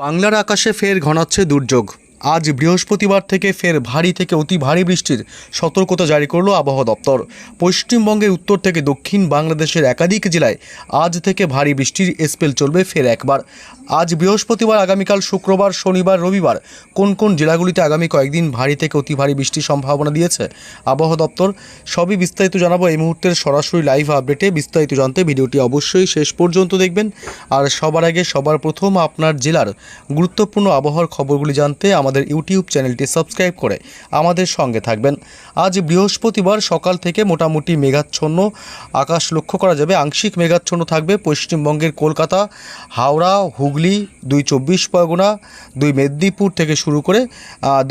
বাংলার আকাশে ফের ঘনাচ্ছে দুর্যোগ। আজ বৃহস্পতিবার থেকে ফের ভারী থেকে অতি ভারী বৃষ্টির সতর্কতা জারি করল আবহাওয়া দপ্তর। পশ্চিমবঙ্গের উত্তর থেকে দক্ষিণ বাংলাদেশের একাধিক জেলায় আজ থেকে ভারী বৃষ্টির স্পেল চলবে ফের একবার। আজ বৃহস্পতিবার, আগামীকাল শুক্রবার, শনিবার, রবিবার কোন কোন জেলাগুলিতে আগামী কয়েকদিন ভারী থেকে অতি ভারী বৃষ্টির সম্ভাবনা দিয়েছে আবহাওয়া দপ্তর। সবই বিস্তারিত জানাব এই মুহূর্তের সরাসরি লাইভ আপডেটে। বিস্তারিত জানতে ভিডিওটি অবশ্যই শেষ পর্যন্ত দেখবেন। আর সবার আগে সবার প্রথম আপনার জেলার গুরুত্বপূর্ণ আবহাওয়ার খবরগুলি জানতে আমাদের ইউটিউব চ্যানেলটি সাবস্ক্রাইব করে আমাদের সঙ্গে থাকবেন। আজ বৃহস্পতিবার সকাল থেকে মোটামুটি মেঘাচ্ছন্ন। আকাশ লক্ষ্য করা যাবে আংশিক মেঘাচ্ছন্ন থাকবে পশ্চিমবঙ্গের কলকাতা, হাওড়া, হুগলি, দুই চব্বিশ পরগনা, দুই মেদিনীপুর থেকে শুরু করে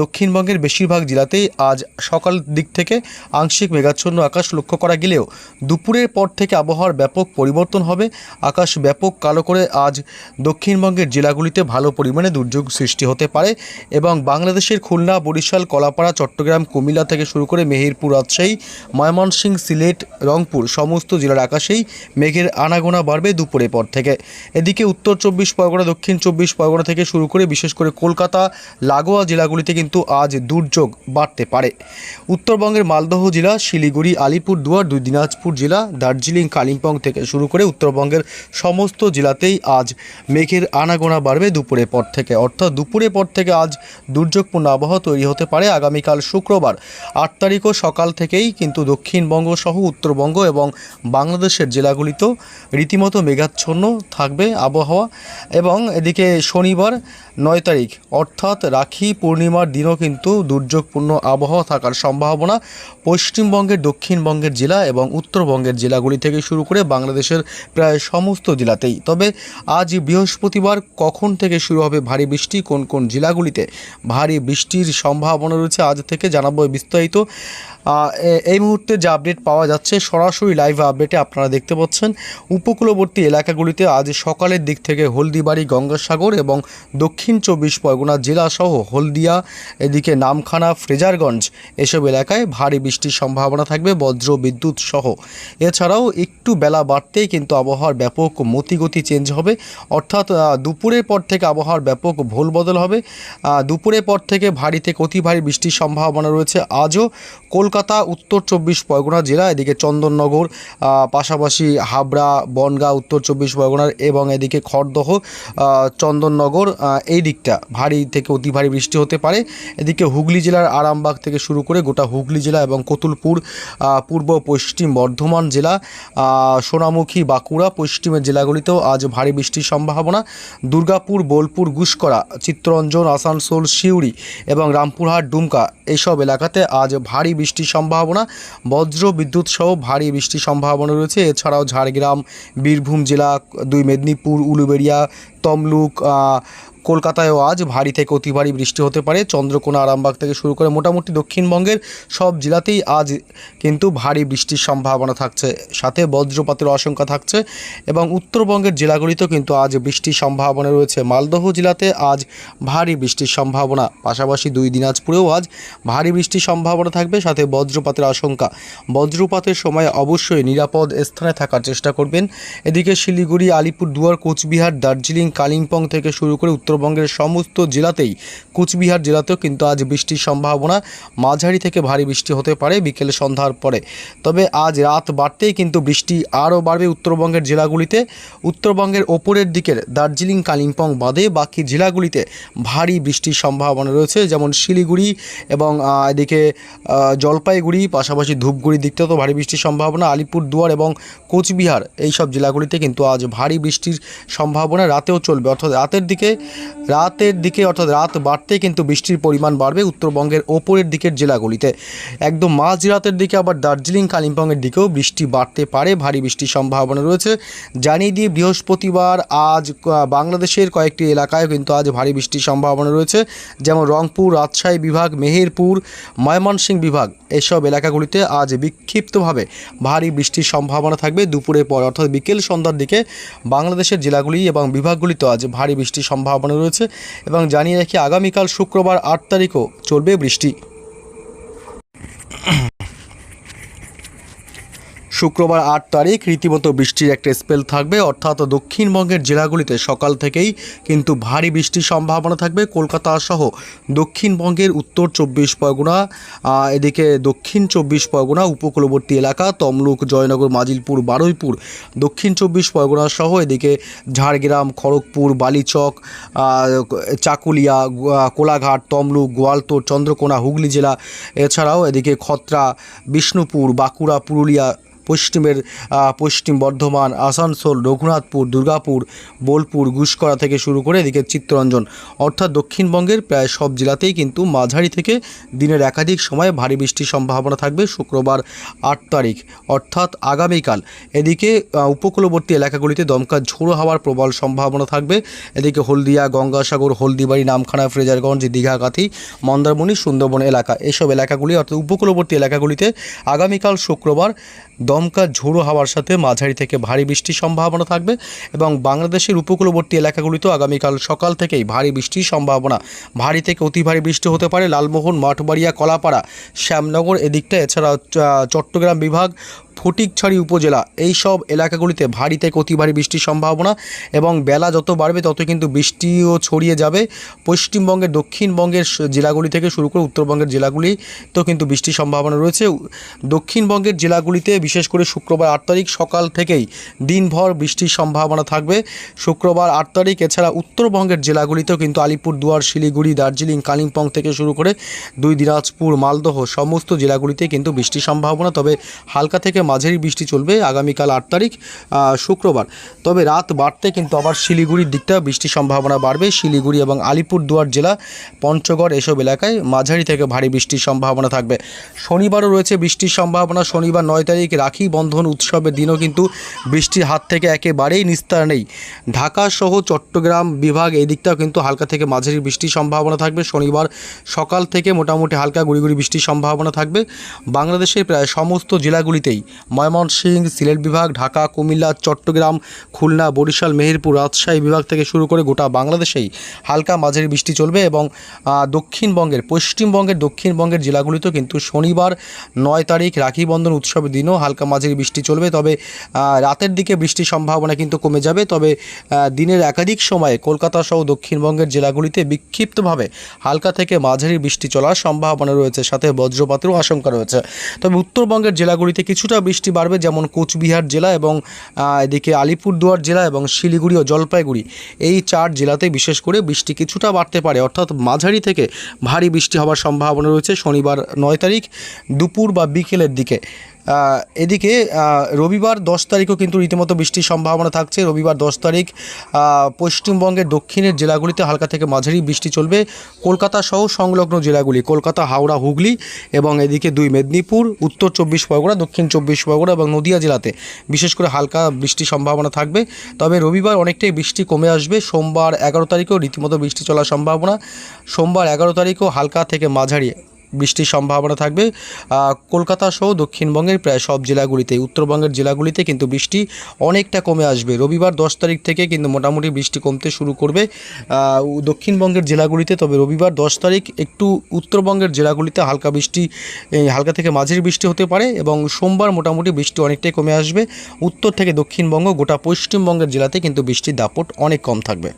দক্ষিণবঙ্গের বেশিরভাগ জেলাতেই আজ সকাল দিক থেকে আংশিক মেঘাচ্ছন্ন আকাশ লক্ষ্য করা গেলেও দুপুরের পর থেকে আবহাওয়ার ব্যাপক পরিবর্তন হবে। আকাশ ব্যাপক কালো করে আজ দক্ষিণবঙ্গের জেলাগুলিতে ভালো পরিমাণে দুর্যোগ সৃষ্টি হতে পারে এবং বাংলাদেশের খুলনা, বরিশাল, কলাপাড়া, চট্টগ্রাম, কুমিল্লা থেকে শুরু করে মেহেরপুর, রাজশাহী, ময়মনসিংহ, সিলেট, রংপুর সমস্ত জেলার আকাশেই মেঘের আনাগোনা বাড়বে দুপুরের পর থেকে। এদিকে উত্তর চব্বিশ পরগনা, দক্ষিণ চব্বিশ পরগনা থেকে শুরু করে বিশেষ করে কলকাতা, লাগোয়া জেলাগুলিতে কিন্তু আজ দুর্যোগ বাড়তে পারে। উত্তরবঙ্গের মালদহ জেলা, শিলিগুড়ি আলিপুর দুয়ার দুই দিনাজপুর জেলা, দার্জিলিং, কালিম্পং থেকে শুরু করে উত্তরবঙ্গের সমস্ত জেলাতেই আজ মেঘের আনাগোনা বাড়বে দুপুরের পর থেকে। অর্থাৎ দুপুরের পর থেকে আজ দুর্যোগপূর্ণ আবহাওয়া তৈরি হতে পারে আগামীকাল শুক্রবার। আট তারিখও সকাল থেকেই কিন্তু দক্ষিণবঙ্গ সহ উত্তরবঙ্গ এবং বাংলাদেশের জেলাগুলিতেও রীতিমতো মেঘাচ্ছন্ন থাকবে আবহাওয়া এবং এদিকে শনিবার নয় তারিখ, অর্থাৎ রাখি পূর্ণিমার দিনও কিন্তু দুর্যোগপূর্ণ আবহাওয়া থাকার সম্ভাবনা পশ্চিমবঙ্গের দক্ষিণবঙ্গের জেলা এবং উত্তরবঙ্গের জেলাগুলি থেকে শুরু করে বাংলাদেশের প্রায় সমস্ত জেলাতেই। তবে আজ বৃহস্পতিবার কখন থেকে শুরু হবে ভারী বৃষ্টি? কোন কোন জেলাগুলিতে ভারী বৃষ্টির সম্ভাবনা রয়েছে। আজ থেকে জানাব বিস্তারিত। এই মুহূর্তে যে আপডেট পাওয়া যাচ্ছে, সরাসরি লাইভ আপডেটে আপনারা দেখতে পাচ্ছেন, উপকূলবর্তী এলাকাগুলিতে আজ সকালের দিক থেকে হলদিবাড়ি, গঙ্গাসাগর এবং দক্ষিণ চব্বিশ পরগনা জেলাসহ হলদিয়া, এদিকে নামখানা, ফ্রেজারগঞ্জ এসব এলাকায় ভারী বৃষ্টির সম্ভাবনা থাকবে, বজ্র বিদ্যুৎ সহ। এছাড়াও একটু বেলা বাড়তেই কিন্তু আবহাওয়ার ব্যাপক মতিগতি চেঞ্জ হবে। অর্থাৎ দুপুরের পর থেকে আবহাওয়ার ব্যাপক ভোল বদল হবে। দুপুরের পর থেকে ভারী থেকে অতি ভারী বৃষ্টির সম্ভাবনা রয়েছে। আজও কলকাতা, উত্তর চব্বিশ পরগনা জেলা, এদিকে চন্দননগর পাশাপাশি হাবড়া, বনগাঁ, উত্তর চব্বিশ পরগনার এবং এদিকে খড়দহ চন্দননগর এই দিকটা ভারী থেকে অতি ভারী বৃষ্টি হতে পারে। এদিকে হুগলি জেলার আরামবাগ থেকে শুরু করে গোটা হুগলি জেলা এবং কতুলপুর পূর্ব পশ্চিম বর্ধমান জেলা সোনামুখী, বাঁকুড়া, পশ্চিমের জেলাগুলিতেও আজ ভারী বৃষ্টির সম্ভাবনা। দুর্গাপুর, বোলপুর, গুসকরা, চিত্তরঞ্জন, আসানসোল, সিউড়ি এবং রামপুরহাট, ডুমকা, এইসব এলাকাতে আজ ভারী বৃষ্টির সম্ভাবনা, বজ্র, বিদ্যুৎ সহ ভারী বৃষ্টির সম্ভাবনা রয়েছে। এছাড়াও ঝাড়গ্রাম, বীরভূম জেলা, দুই মেদিনীপুর, উলুবেড়িয়া, তমলুক কলকাতায়ও আজ ভারী থেকে অতি ভারী বৃষ্টি হতে পারে। চন্দ্রকোনা, আরামবাগ থেকে শুরু করে মোটামুটি দক্ষিণবঙ্গের সব জেলাতেই আজ কিন্তু ভারী বৃষ্টির সম্ভাবনা থাকছে। সাথে বজ্রপাতের আশঙ্কা থাকছে এবং উত্তরবঙ্গের জেলাগুলিতেও কিন্তু আজ বৃষ্টির সম্ভাবনা রয়েছে। মালদহ জেলাতে আজ ভারী বৃষ্টির সম্ভাবনা। পাশাপাশি দুই দিনাজপুরেও আজ ভারী বৃষ্টির সম্ভাবনা থাকবে, সাথে বজ্রপাতের আশঙ্কা। বজ্রপাতের সময় অবশ্যই নিরাপদ স্থানে থাকার চেষ্টা করবেন। এদিকে শিলিগুড়ি আলিপুর দুয়ার কোচবিহার, দার্জিলিং, কালিম্পং থেকে শুরু করে উত্তরবঙ্গের সমস্ত জেলাতেই কোচবিহার জেলাতেও কিন্তু আজ বৃষ্টির সম্ভাবনা। মাঝারি থেকে ভারী বৃষ্টি হতে পারে বিকেলে সন্ধ্যার পরে। তবে আজ রাত বাড়তেই কিন্তু বৃষ্টি আরও বাড়বে উত্তরবঙ্গের জেলাগুলিতে। উত্তরবঙ্গের ওপরের দিকের দার্জিলিং, কালিম্পং বাদে বাকি জেলাগুলিতে ভারী বৃষ্টির সম্ভাবনা রয়েছে, যেমন শিলিগুড়ি এবং এদিকে জলপাইগুড়ি, পাশাপাশি ধূপগুড়ি দিকটাও তো ভারী বৃষ্টির সম্ভাবনা। আলিপুরদুয়ার এবং কোচবিহার এই সব জেলাগুলিতে কিন্তু আজ ভারী বৃষ্টির সম্ভাবনা। রাতেও চলবে, অর্থাৎ রাতের দিকে রাতের দিকে অর্থাৎ রাত বাড়তে কিন্তু বৃষ্টির পরিমাণ বাড়বে উত্তরবঙ্গের ওপরের দিকের জেলাগুলিতে। একদম মাঝ রাতের দিকে আবার দার্জিলিং, কালিম্পংয়ের দিকেও বৃষ্টি বাড়তে পারে, ভারী বৃষ্টির সম্ভাবনা রয়েছে। জানিয়ে দিয়ে বৃহস্পতিবার আজ বাংলাদেশের কয়েকটি এলাকায় কিন্তু আজ ভারী বৃষ্টির সম্ভাবনা রয়েছে। যেমন রংপুর, রাজশাহী বিভাগ, মেহেরপুর, ময়মনসিংহ বিভাগ, এসব এলাকাগুলিতে আজ বিক্ষিপ্তভাবে ভারী বৃষ্টির সম্ভাবনা থাকবে। দুপুরের পর অর্থাৎ বিকেল সন্ধ্যার দিকে বাংলাদেশের জেলাগুলি এবং বিভাগগুলিতে আজ ভারী বৃষ্টির সম্ভাবনা রয়েছে এবং জানিয়ে রাখি আগামীকাল শুক্রবার আট তারিখও চলবে বৃষ্টি। শুক্রবার আট তারিখ রীতিমতো বৃষ্টির একটা স্পেল থাকবে, অর্থাৎ দক্ষিণবঙ্গের জেলাগুলিতে সকাল থেকেই কিন্তু ভারী বৃষ্টির সম্ভাবনা থাকবে। কলকাতা সহ দক্ষিণবঙ্গের উত্তর চব্বিশ পরগনা এদিকে দক্ষিণ চব্বিশ পরগনা, উপকূলবর্তী এলাকা, তমলুক, জয়নগর, মাজিলপুর, বারুইপুর, দক্ষিণ চব্বিশ পরগনা সহ এদিকে ঝাড়গ্রাম, খড়গপুর, বালিচক চাকুলিয়া কোলাঘাট, তমলুক গোয়ালতোড় চন্দ্রকোনা, হুগলি জেলা, এছাড়াও এদিকে খত্রা, বিষ্ণুপুর, বাঁকুড়া, পুরুলিয়া পশ্চিমের পশ্চিম বর্ধমান, আসানসোল, রঘুনাথপুর, দুর্গাপুর, বোলপুর, গুসকরা থেকে শুরু করে এদিকে চিত্তরঞ্জন। অর্থাৎ দক্ষিণবঙ্গের প্রায় সব জেলাতেই কিন্তু মাঝারি থেকে দিনের একাধিক সময় ভারী বৃষ্টির সম্ভাবনা থাকবে শুক্রবার আট তারিখ। অর্থাৎ আগামীকাল এদিকে উপকূলবর্তী এলাকাগুলিতে দমকা ঝোড়ো হওয়ার প্রবল সম্ভাবনা থাকবে। এদিকে হলদিয়া, গঙ্গাসাগর, হলদিবাড়ি, নামখানা, ফ্রেজারগঞ্জ দীঘাকাথি মন্দারমণি, সুন্দরবন এলাকা এইসব এলাকাগুলি অর্থাৎ উপকূলবর্তী এলাকাগুলিতে আগামীকাল শুক্রবার দমকা, ঝোড়ো হাওয়ার সাথে মাঝারি থেকে ভারী বৃষ্টির সম্ভাবনা থাকবে এবং বাংলাদেশের উপকূলবর্তী এলাকাগুলিতেও আগামীকাল সকাল থেকেই ভারী বৃষ্টির সম্ভাবনা। ভারী থেকে অতি ভারী বৃষ্টি হতে পারে লালমোহন, মাঠবাড়িয়া, কলাপাড়া, শ্যামনগর এদিকটা এছাড়া চট্টগ্রাম বিভাগ ফটিকছড়ি উপজেলা। এই সব এলাকাগুলিতে ভারী থেকে অতি ভারী বৃষ্টির সম্ভাবনা এবং বেলা যত বাড়বে তত কিন্তু বৃষ্টিও ছড়িয়ে যাবে। পশ্চিমবঙ্গের, দক্ষিণবঙ্গের জেলাগুলি থেকে শুরু করে উত্তরবঙ্গের জেলাগুলি তো কিন্তু বৃষ্টির সম্ভাবনা রয়েছে। দক্ষিণবঙ্গের জেলাগুলিতে বিশেষ করে শুক্রবার আট তারিখ সকাল থেকেই দিনভর বৃষ্টির সম্ভাবনা থাকবে। শুক্রবার আট তারিখ, এছাড়া উত্তরবঙ্গের জেলাগুলিতেও কিন্তু আলিপুরদুয়ার, শিলিগুড়ি, দার্জিলিং, কালিম্পং থেকে শুরু করে দুই দিনাজপুর, মালদহ সমস্ত জেলাগুলিতে কিন্তু বৃষ্টির সম্ভাবনা। তবে হালকা থেকে মাঝারি বৃষ্টি চলবে আগামীকাল আট তারিখ শুক্রবার। তবে রাত বাড়তে কিন্তু আবার শিলিগুড়ির দিকটা বৃষ্টির সম্ভাবনা বাড়বে। শিলিগুড়ি এবং আলিপুরদুয়ার জেলা, পঞ্চগড় এসব এলাকায় মাঝারি থেকে ভারী বৃষ্টির সম্ভাবনা থাকবে। শনিবারও রয়েছে বৃষ্টির সম্ভাবনা। শনিবার নয় তারিখ রাখি বন্ধন উৎসবের দিনও কিন্তু বৃষ্টির হাত থেকে একেবারেই নিস্তার নেই। ঢাকা সহ চট্টগ্রাম বিভাগ এই দিকটাও কিন্তু হালকা থেকে মাঝারি বৃষ্টির সম্ভাবনা থাকবে। শনিবার সকাল থেকে মোটামুটি হালকা গুড়ি বৃষ্টির সম্ভাবনা থাকবে। বাংলাদেশের প্রায় সমস্ত জেলাগুলিতেই ময়মনসিংহ সিলেট বিভাগ, ঢাকা, কুমিল্লা, চট্টগ্রাম, খুলনা, বরিশাল, মেহেরপুর, রাজশাহী বিভাগ থেকে শুরু করে গোটা বাংলাদেশেই হালকা মাঝারি বৃষ্টি চলবে এবং দক্ষিণবঙ্গের, পশ্চিমবঙ্গের, দক্ষিণবঙ্গের জেলাগুলিতেও কিন্তু শনিবার নয় তারিখ রাখি বন্ধন উৎসবের দিনও হালকা মাঝারি বৃষ্টি চলবে। তবে রাতের দিকে বৃষ্টির সম্ভাবনা কিন্তু কমে যাবে। তবে দিনের একাধিক সময়ে কলকাতা সহ দক্ষিণবঙ্গের জেলাগুলিতে বিক্ষিপ্তভাবে হালকা থেকে মাঝারি বৃষ্টি চলার সম্ভাবনা রয়েছে। সাথে বজ্রপাতেরও আশঙ্কা রয়েছে। তবে উত্তরবঙ্গের জেলাগুলিতে কিছুটা বৃষ্টি বাড়বে, যেমন কোচবিহার জেলা এবং এদিকে আলিপুরদুয়ার জেলা এবং শিলিগুড়ি ও জলপাইগুড়ি। এই চার জেলাতে বিশেষ করে বৃষ্টি কিছুটা বাড়তে পারে, অর্থাৎ মাঝারি থেকে ভারী বৃষ্টি হওয়ার সম্ভাবনা রয়েছে শনিবার নয় তারিখ দুপুর বা বিকেলের দিকে। এদিকে রবিবার দশ তারিখও কিন্তু রীতিমতো বৃষ্টির সম্ভাবনা থাকছে। রবিবার দশ তারিখ পশ্চিমবঙ্গের দক্ষিণের জেলাগুলিতে হালকা থেকে মাঝারি বৃষ্টি চলবে। কলকাতা সহ সংলগ্ন জেলাগুলি, কলকাতা, হাওড়া, হুগলি এবং এদিকে দুই মেদিনীপুর, উত্তর চব্বিশ পরগনা, দক্ষিণ চব্বিশ পরগনা এবং নদিয়া জেলাতে বিশেষ করে হালকা বৃষ্টির সম্ভাবনা থাকবে। তবে রবিবার অনেকটাই বৃষ্টি কমে আসবে। সোমবার এগারো তারিখেও রীতিমতো বৃষ্টি চলার সম্ভাবনা। সোমবার এগারো তারিখও হালকা থেকে মাঝারি। বৃষ্টির সম্ভাবনা থাকবে। কলকাতা সহ দক্ষিণবঙ্গের প্রায় সব জেলাগুলিতে, উত্তরবঙ্গের জেলাগুলিতে কিন্তু বৃষ্টি অনেকটা কমে আসবে। রবিবার দশ তারিখ থেকে কিন্তু মোটামুটি বৃষ্টি কমতে শুরু করবে। দক্ষিণবঙ্গের জেলাগুলিতে, তবে রবিবার দশ তারিখ একটু উত্তরবঙ্গের জেলাগুলিতে হালকা বৃষ্টি হালকা থেকে মাঝারি বৃষ্টি হতে পারে এবং সোমবার মোটামুটি বৃষ্টি অনেকটাই কমে আসবে। উত্তর থেকে দক্ষিণবঙ্গ, গোটা পশ্চিমবঙ্গের জেলাতে কিন্তু বৃষ্টির দাপট অনেক কম থাকবে।